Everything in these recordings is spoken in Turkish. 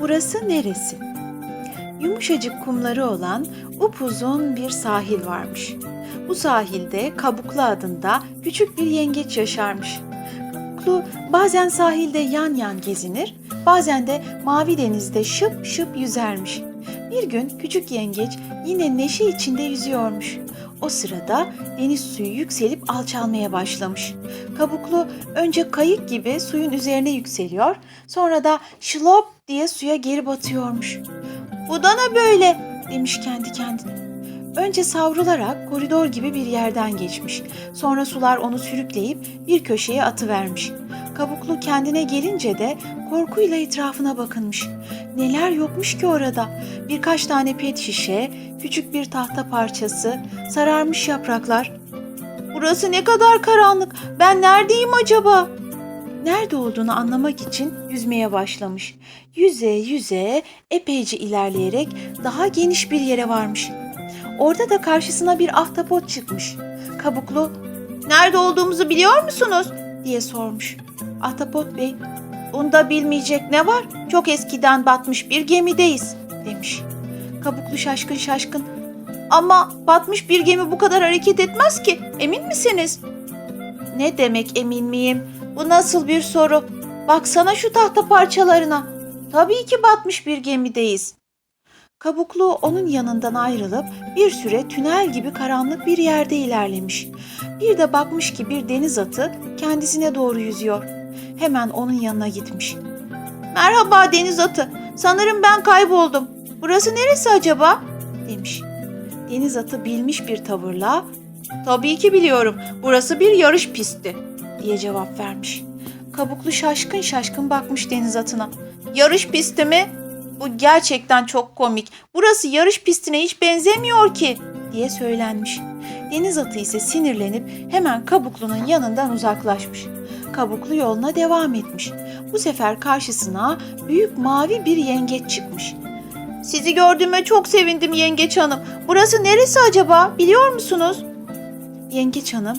Burası neresi? Yumuşacık kumları olan upuzun bir sahil varmış. Bu sahilde Kabuklu adında küçük bir yengeç yaşarmış. Kabuklu bazen sahilde yan yan gezinir, bazen de mavi denizde şıp şıp yüzermiş. Bir gün küçük yengeç yine neşe içinde yüzüyormuş. O sırada deniz suyu yükselip alçalmaya başlamış. Kabuklu önce kayık gibi suyun üzerine yükseliyor, sonra da şılop diye suya geri batıyormuş. Bu da ne böyle demiş kendi kendine. Önce savrularak koridor gibi bir yerden geçmiş. Sonra sular onu sürükleyip bir köşeye atıvermiş. Kabuklu kendine gelince de korkuyla etrafına bakınmış. Neler yokmuş ki orada? Birkaç tane pet şişe, küçük bir tahta parçası, sararmış yapraklar. Burası ne kadar karanlık. Ben neredeyim acaba? Nerede olduğunu anlamak için yüzmeye başlamış. Yüze yüze epeyce ilerleyerek daha geniş bir yere varmış. Orada da karşısına bir ahtapot çıkmış. Kabuklu, "Nerede olduğumuzu biliyor musunuz?" Diye sormuş. Ahtapot Bey, "Bunda bilmeyecek ne var? Çok eskiden batmış bir gemideyiz." demiş. Kabuklu şaşkın şaşkın, "Ama batmış bir gemi bu kadar hareket etmez ki. Emin misiniz?" "Ne demek emin miyim? Bu nasıl bir soru? Baksana şu tahta parçalarına. Tabii ki batmış bir gemideyiz." Kabuklu onun yanından ayrılıp bir süre tünel gibi karanlık bir yerde ilerlemiş. Bir de bakmış ki bir deniz atı kendisine doğru yüzüyor. Hemen onun yanına gitmiş. Merhaba deniz atı. Sanırım ben kayboldum. Burası neresi acaba? demiş. Deniz atı bilmiş bir tavırla Tabii ki biliyorum. Burası bir yarış pisti diye cevap vermiş. Kabuklu şaşkın şaşkın bakmış deniz atına. Yarış pisti mi? Bu gerçekten çok komik. Burası yarış pistine hiç benzemiyor ki diye söylenmiş. Deniz atı ise sinirlenip hemen kabuklunun yanından uzaklaşmış. Kabuklu yoluna devam etmiş. Bu sefer karşısına büyük mavi bir yengeç çıkmış. Sizi gördüğüme çok sevindim yengeç hanım. Burası neresi acaba biliyor musunuz? Yengeç hanım,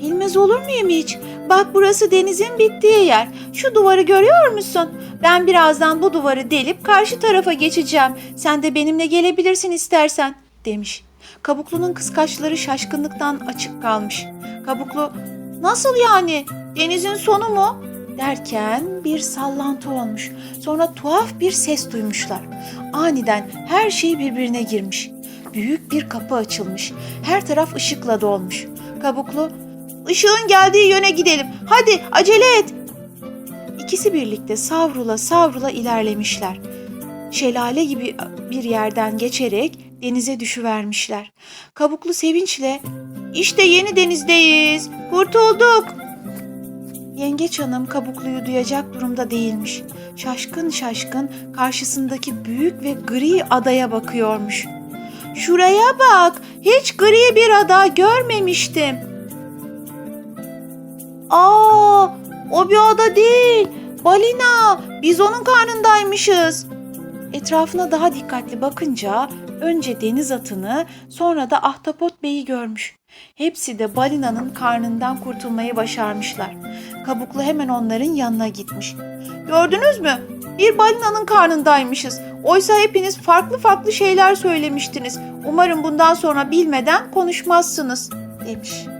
bilmez olur muyum hiç? Bak burası denizin bittiği yer. Şu duvarı görüyor musun? Ben birazdan bu duvarı delip karşı tarafa geçeceğim. Sen de benimle gelebilirsin istersen, demiş. Kabuklunun kıskaçları şaşkınlıktan açık kalmış. Kabuklu, nasıl yani? Denizin sonu mu? Derken bir sallantı olmuş. Sonra tuhaf bir ses duymuşlar. Aniden her şey birbirine girmiş. Büyük bir kapı açılmış. Her taraf ışıkla dolmuş. Kabuklu, ışığın geldiği yöne gidelim. Hadi acele et. İkisi birlikte savrula savrula ilerlemişler. Şelale gibi bir yerden geçerek denize düşüvermişler. Kabuklu sevinçle, işte yeni denizdeyiz, kurtulduk. Yengeç hanım kabukluyu duyacak durumda değilmiş. Şaşkın şaşkın karşısındaki büyük ve gri adaya bakıyormuş. Şuraya bak, hiç gri bir ada görmemiştim. Aa, o bir ada değil. Balina, biz onun karnındaymışız. Etrafına daha dikkatli bakınca önce deniz atını sonra da ahtapot beyi görmüş. Hepsi de balinanın karnından kurtulmayı başarmışlar. Kabuklu hemen onların yanına gitmiş. Gördünüz mü? Bir balinanın karnındaymışız. Oysa hepiniz farklı farklı şeyler söylemiştiniz. Umarım bundan sonra bilmeden konuşmazsınız, demiş.